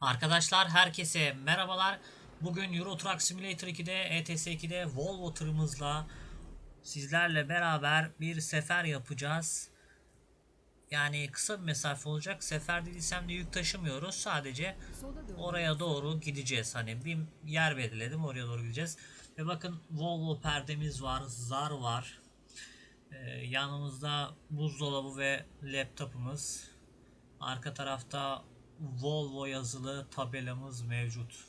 Arkadaşlar herkese merhabalar. Bugün Euro Truck Simulator 2'de ETS 2'de Volvo tırımızla sizlerle beraber bir sefer yapacağız. Yani kısa bir mesafe olacak. Sefer dediysem de yük taşımıyoruz. Sadece oraya doğru gideceğiz. Hani bir yer belirledim oraya doğru gideceğiz. Ve bakın Volvo perdemiz var. Zar var. Ee, yanımızda buzdolabı ve laptopumuz. Arka tarafta Volvo yazılı tabelamız mevcut.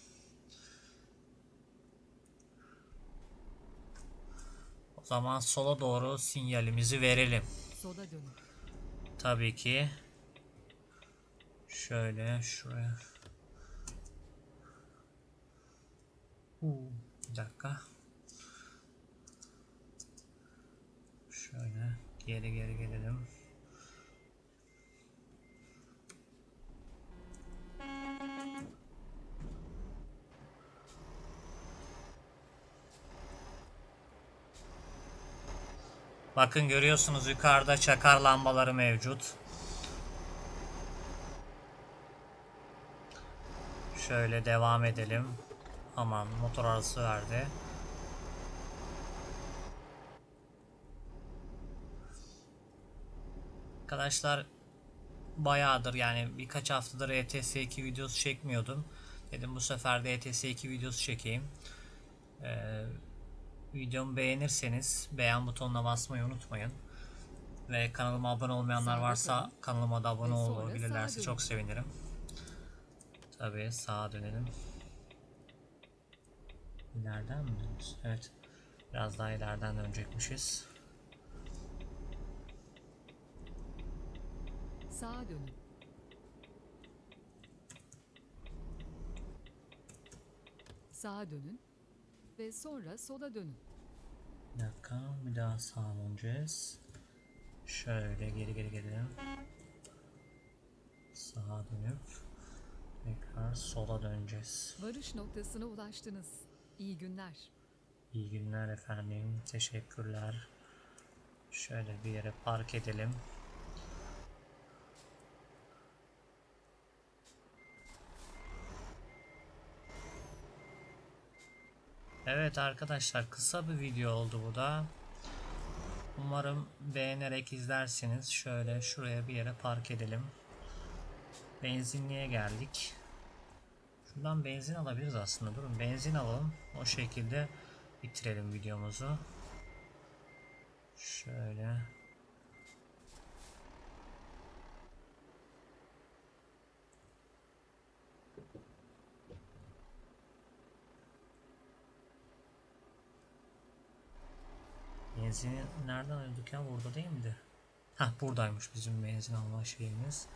O zaman sola doğru sinyalimizi verelim. Sola. Tabii ki. Şöyle şuraya. Bir dakika. Şöyle geri geri gelelim. Bakın görüyorsunuz yukarıda çakar lambaları mevcut. Şöyle devam edelim. Aman motor arası verdi. Arkadaşlar bayağıdır yani birkaç haftadır ETS 2 videosu çekmiyordum. Dedim bu sefer de ETS 2 videosu çekeyim. Ee, videomu beğenirseniz beğen butonuna basmayı unutmayın. Ve kanalıma abone olmayanlar varsa kanalıma da abone olabilirlerse çok sevinirim. Tabii sağa dönelim. İleriden mi? Evet. Biraz daha ileriden dönecekmişiz. Sağa dönün. Sağa dönün ve sonra sola dönün. Bir dakika bir daha sağa döneceğiz. Şöyle geri geri gelelim. Sağa dönüp tekrar sola döneceğiz. Varış noktasına ulaştınız. İyi günler. İyi günler efendim. Teşekkürler. Şöyle bir yere park edelim. Evet arkadaşlar kısa bir video oldu bu da. Umarım beğenerek izlersiniz. Şöyle şuraya bir yere park edelim. Benzinliğe geldik. Şuradan benzin alabiliriz aslında. Durun benzin alalım. O şekilde bitirelim videomuzu. Şöyle. Benzini nereden alıyorduk ya? Burada değil miydi? Hah buradaymış bizim benzin alma şeyimiz.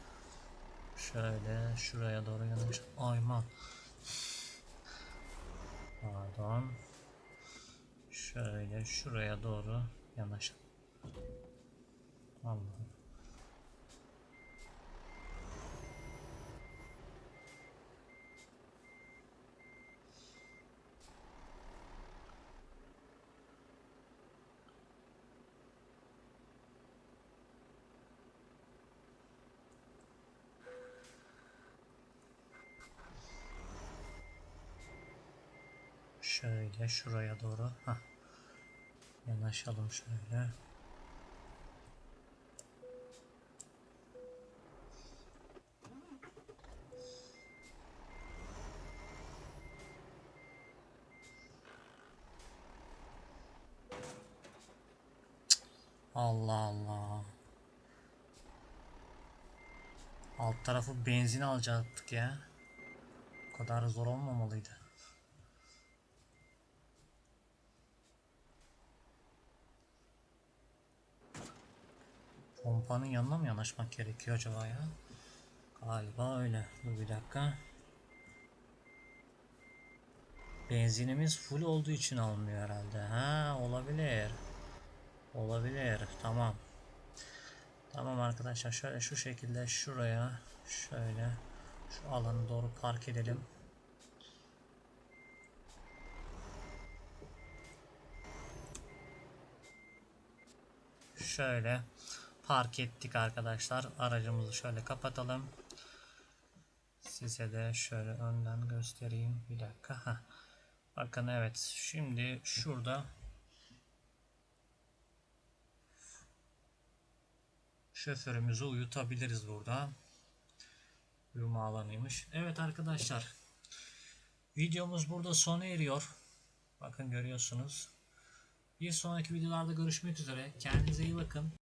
Şöyle şuraya doğru yanlış. Ayman. Pardon. Şöyle şuraya doğru yanaşalım. Allah. Şöyle şuraya doğru. Hah. Yanaşalım şöyle. Allah Allah. Alt tarafı benzin alacaktık ya. Bu kadar zor olmamalıydı. Pompanın yanına mı yanaşmak gerekiyor acaba ya? Galiba öyle. Dur bir dakika. Benzinimiz full olduğu için almıyor herhalde. Ha olabilir. Olabilir. Tamam. Tamam arkadaşlar şöyle şu şekilde şuraya şöyle şu alanı doğru park edelim. Şöyle park ettik arkadaşlar. Aracımızı şöyle kapatalım. Size de şöyle önden göstereyim. Bir dakika. Heh. Bakın evet. Şimdi şurada şoförümüzü uyutabiliriz burada. Uyuma alanıymış. Evet arkadaşlar. Videomuz burada sona eriyor. Bakın görüyorsunuz. Bir sonraki videolarda görüşmek üzere. Kendinize iyi bakın.